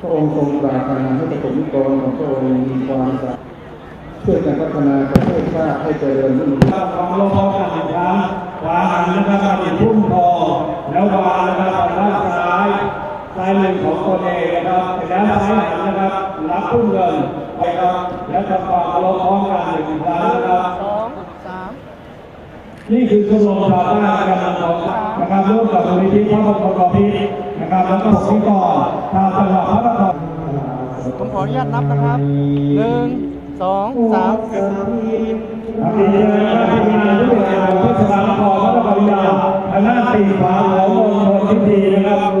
พระองค์ทรงปรารถนาให้ประสบนิกรของพระองค์มีความสามารถช่วยกันพัฒนาประเทศชาติให้เจริญรุ่งเรืองครับของลงพร้อมกันอีกครั้งวางหันนะครับมาเป็นพุ่มทอแล้ววางนะครับด้านซ้ายซ้ายหนึ่งของตนเองนะครับแล้วซ้ายหันนะครับรับพุ่มเงินไปครับแล้วทำความลงพร้อมกันหนึ่งครั้งนะครับ นี่คือชมรมชาวบ้านกำลังของนะครับร่วมกับมูลนิธิพระบรมกพิษนะครับแล้วก็ผมก่อนทางจังหวัดพระนครผมขออนุญาตนับนะครับหนึ่งสองสามครับดีเลยนะครับทีมงานทุกหน่วยงานของเทศบาลนครพระนครวิทยุธยาหน้าตีขวาของมณฑลพิธีนะครับ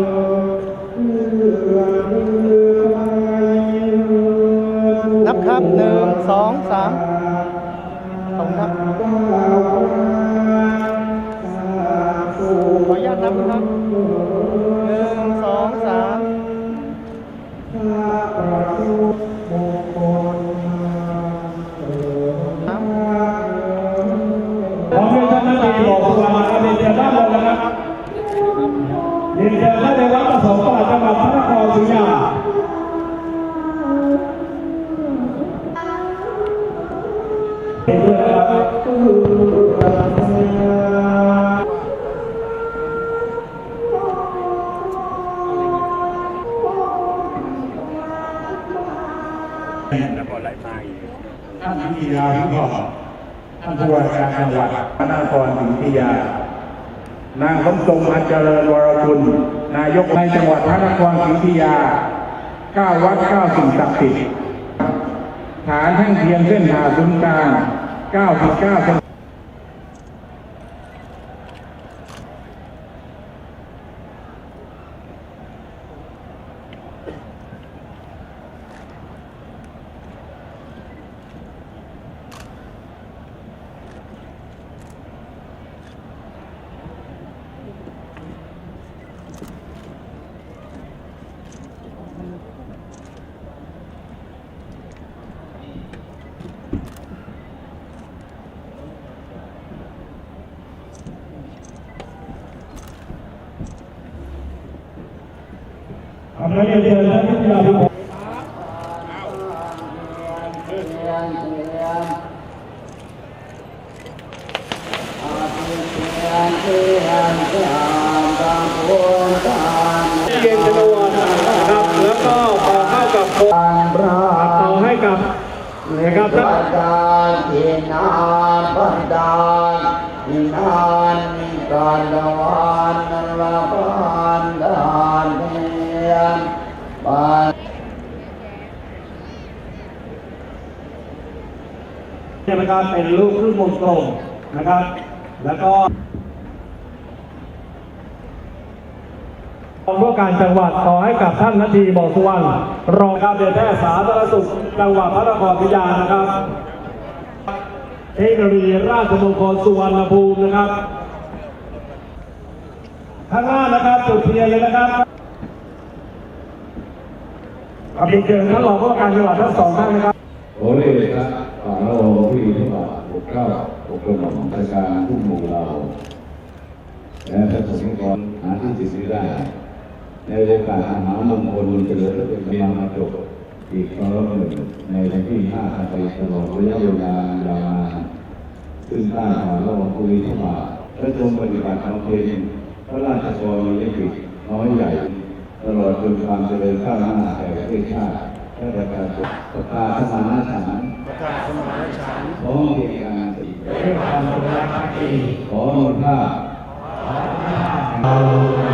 ขออนุญาตนับนะครับหนึ่งสองสามขอเรียนท่านนักเรียนบอกสุวรรณนะครับเรียนเชิญด้านบนนะครับเรียนเชิญท่านในวัดประสงค์ปราชจังหวัดพระนครศรีอยุธยาเรียนเชิญนะครับ ท่านพิยาพิพากท่านผู้ว่าการจังหวัดพระนครศรีอยุธยานางสมทรงอันเจริญวรคุณนายกในจังหวัดพระนครศรีอยุธยาเก้าวัดเก้าสิ่งศักดิ์สิทธิ์ฐานแท่งเทียนเส้นผ่าศูนย์กลาง99จังขอบคุณเรียนเชิญท่านพิยาพิพากเย็นจนวนนะครับแล้วก็ต่อเข้ากับโคต่อให้กับนะครับท่านอินาปัดานอินานนิการดวานนลาปานดานเนียนปาน เนะครับเป็นรูปครึ่งวงกลมนะครับ แล้วก็รองผู้การจังหวัดขอให้กับท่านนาทีบอกสุวรรณรองการเดินแพทย์สาธารณสุขจังหวัดพระนครศรีอยุธยานะครับ เทคโนโลยีราชมงคลสุวรรณภูมินะครับข้างหน้านะครับจุดเทียนเลยนะครับขอบคุณเชิญท่านรองผู้การจังหวัดทั้งสองท่านนะครับ โอเลครับฝ่าละอองที่ที่ว่าปกเก้าปกกระหม่อมราชการผู้หมู่เราและประสงค์กรหาที่จะซื้อได้ ในโอกาสมหามงคลเจริญเป็นกำลังมาจบอีกครั้งหนึ่งในวันที่5ธันวาคมตลอดระยะเวลายาวนานซึ่งต้านฝ่าละอองภูริที่ว่าพระทรงปฏิบัติบำเพ็ญพระราชกรณียกิจน้อยใหญ่ ตลอดจนความเจริญก้าวหน้าแห่งประเทศชาติ และประการประกาศสมานฉันท์ขอเหตุการณ์สี่ขอหมดภาพข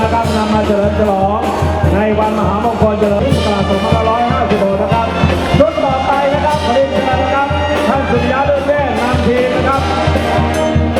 นะครับนำมาเฉลิมฉลองในวันมหามงคลเฉลิมพุทธศักราช